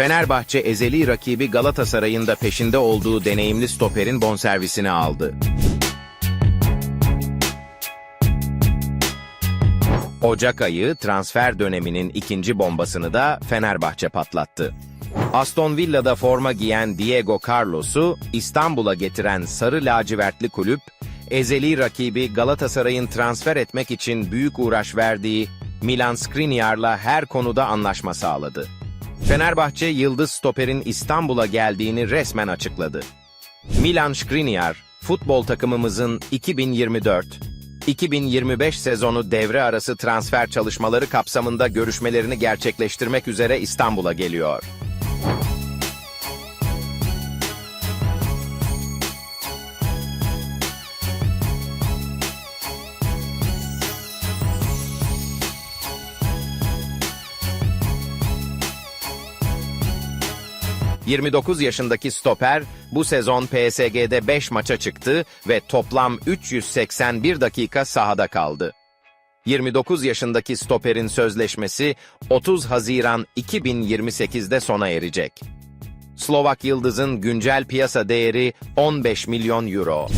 Fenerbahçe ezeli rakibi Galatasaray'ın da peşinde olduğu deneyimli stoperin bonservisini aldı. Ocak ayı transfer döneminin ikinci bombasını da Fenerbahçe patlattı. Aston Villa'da forma giyen Diego Carlos'u İstanbul'a getiren sarı lacivertli kulüp, ezeli rakibi Galatasaray'ın transfer etmek için büyük uğraş verdiği Milan Skriniar'la her konuda anlaşma sağladı. Fenerbahçe yıldız stoperin İstanbul'a geldiğini resmen açıkladı. Milan Skriniar, futbol takımımızın 2024-2025 sezonu devre arası transfer çalışmaları kapsamında görüşmelerini gerçekleştirmek üzere İstanbul'a geliyor. ...29 yaşındaki stoper bu sezon PSG'de 5 maça çıktı ve toplam 381 dakika sahada kaldı. 29 yaşındaki stoperin sözleşmesi 30 Haziran 2028'de sona erecek. Slovak Yıldız'ın güncel piyasa değeri 15 milyon euro.